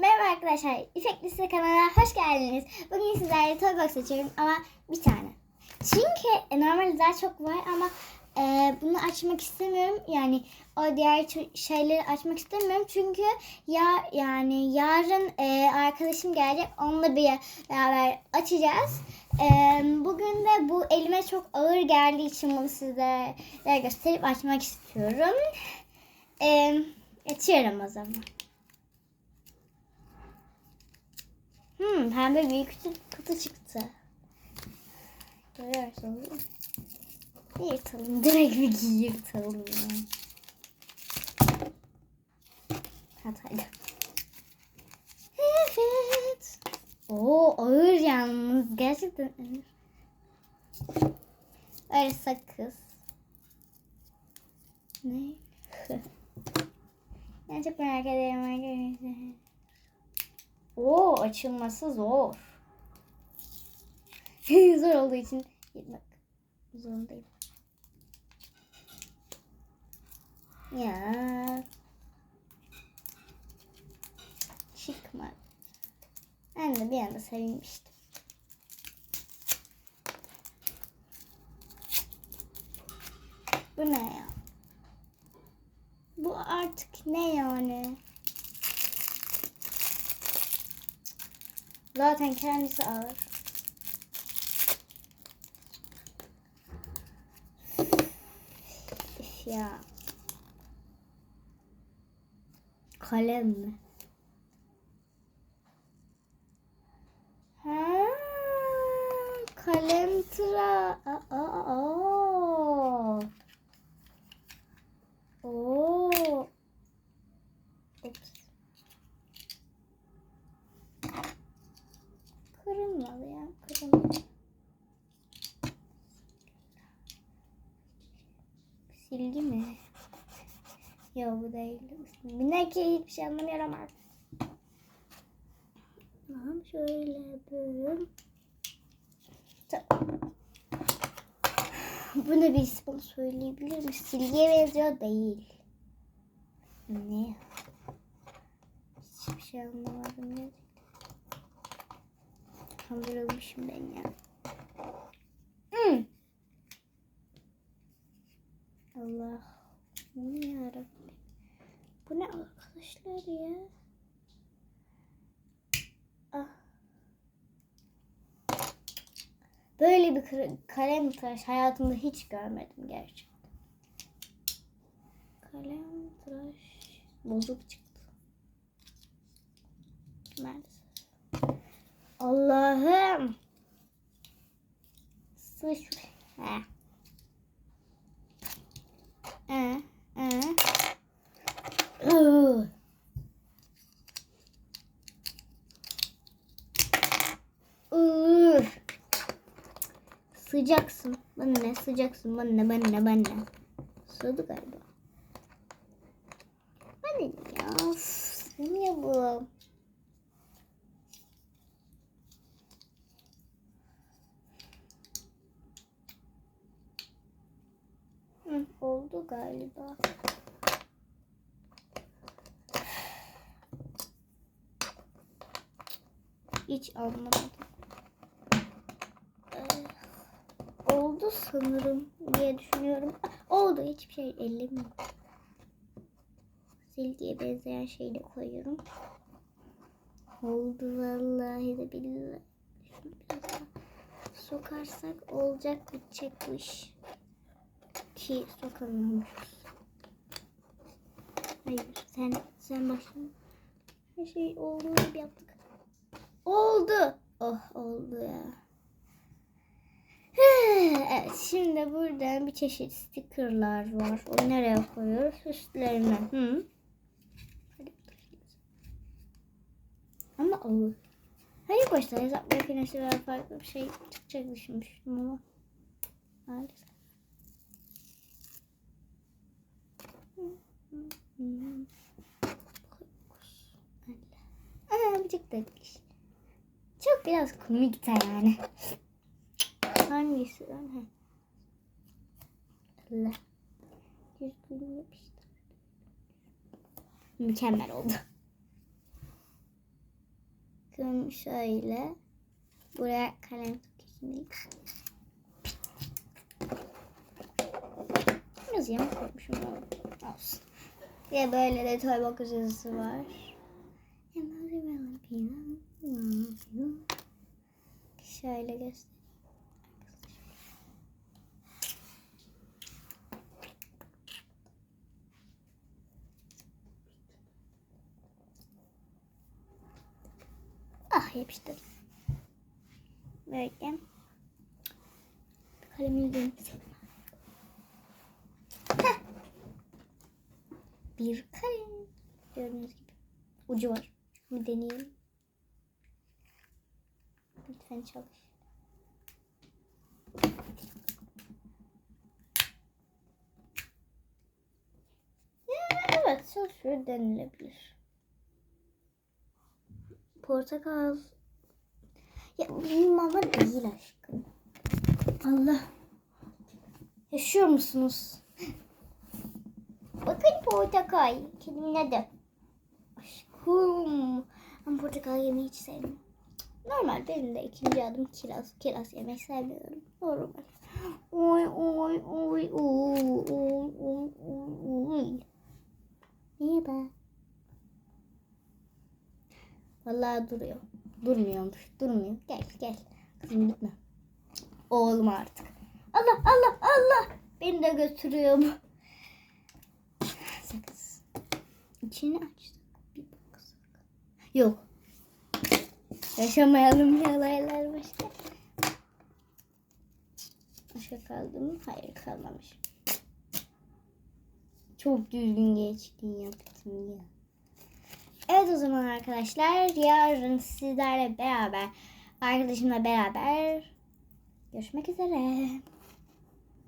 Merhaba arkadaşlar, İpek Lise kanalına hoş geldiniz. Bugün sizlerle toy box açıyorum ama bir tane. Çünkü e, normalde daha çok var ama e, bunu açmak istemiyorum. Yani o diğer şeyleri açmak istemiyorum. Çünkü ya yani yarın e, arkadaşım gelecek. Onunla bir beraber açacağız. E, bugün de bu elime çok ağır geldiği için bunu sizlere gösterip açmak istiyorum. E, açıyorum o zaman. Hmm, pembe büyük kutu, çıktı. Görüyorsunuz? Yırtalım. Direkt bir yırtalım. ya. Hataydı. Evet. Oo ağır yalnız. Gerçekten ağır. Öyle sakız. Ne? ben çok merak ederim arkadaşlar. Oo açılması zor. zor olduğu için bak zorundayım. Ya. Çıkmadı. Ben de bir anda sevinmiştim. Bu ne ya? Bu artık ne yani? Zaten kendisi ağır. Ya. Kalem mi? Ha, kalem tıra. Aa, aa, aa. Oo. Ups. Kırılmadı ya. Kırılmadı. Silgi mi? Yok bu değil. Ne ki hiçbir şey anlamıyorum artık. Tamam şöyle yapıyorum. Tamam. Bu ne birisi bana söyleyebilir mi? Silgiye benziyor değil. Ne? Hiçbir şey anlamadım gerçekten. Kandırılmışım ben ya. Hmm. Allah. Ne yarabbim. Bu ne arkadaşlar ya? Ah. Böyle bir kalem tıraş hayatımda hiç görmedim gerçekten. Kalem tıraş bozuk çıktı. Maalesef. Allah'ım. Sıç. He. Sıcaksın. Bana ne sıcaksın bana ne bana ne bana ne. Sığdı galiba. Bana ne ya? Niye bu? Oldu galiba. Hiç anlamadım. Oldu sanırım diye düşünüyorum. Oldu hiçbir şey ellemiyorum. Silgiye benzeyen şeyi de koyuyorum. Oldu vallahi de billahi. Sokarsak olacak bitecek bu iş. Ki sokamıyormuşuz. Hayır sen sen başla. Her şey olduğu gibi yaptık. Oldu. Oh oldu ya. Evet şimdi buradan bir çeşit stickerlar var. Onu nereye koyuyoruz? Üstlerine. Hı. Ama olur. Hayır başta hesap makinesi ve farklı bir şey çıkacak düşünmüştüm ama. Maalesef. Aa, bir çıktı. Çok biraz komik de yani. Hangisi. Allah. Düzgün yapıştır. Mükemmel oldu. Bakın şöyle. Buraya kalem tutayım. Biraz yamuk koymuşum olsun. Ve böyle de toy box yazısı var. Şöyle göstereyim. Ah yapıştır. Böyle. Kalemini Heh. Bir kalem. Gördüğünüz gibi. Ucu var. Bir deneyelim. Lütfen çalış. Evet çalışıyor denilebilir. Portakal. Ya benim mama değil aşkım. Allah. Yaşıyor musunuz? Bakın portakal. Kedimin adı. Aşkım. Ben portakal yemeyi hiç sevmiyorum. Normal benim de ikinci adım kiraz. Kiraz yemeyi sevmiyorum. Normal. Oy oy oy oy oy oy oy. Merhaba. Vallahi duruyor. Durmuyormuş. Durmuyor. Gel gel. Kızım gitme. Oğlum artık. Allah Allah Allah. Beni de götürüyor bu. Sakız. İçini açtık. Bir baksak. Yok. Yaşamayalım olaylar başka. Başka kaldı mı? Hayır kalmamış. Çok düzgün geçtin yaptın ya. Evet o zaman arkadaşlar yarın sizlerle beraber arkadaşımla beraber görüşmek üzere.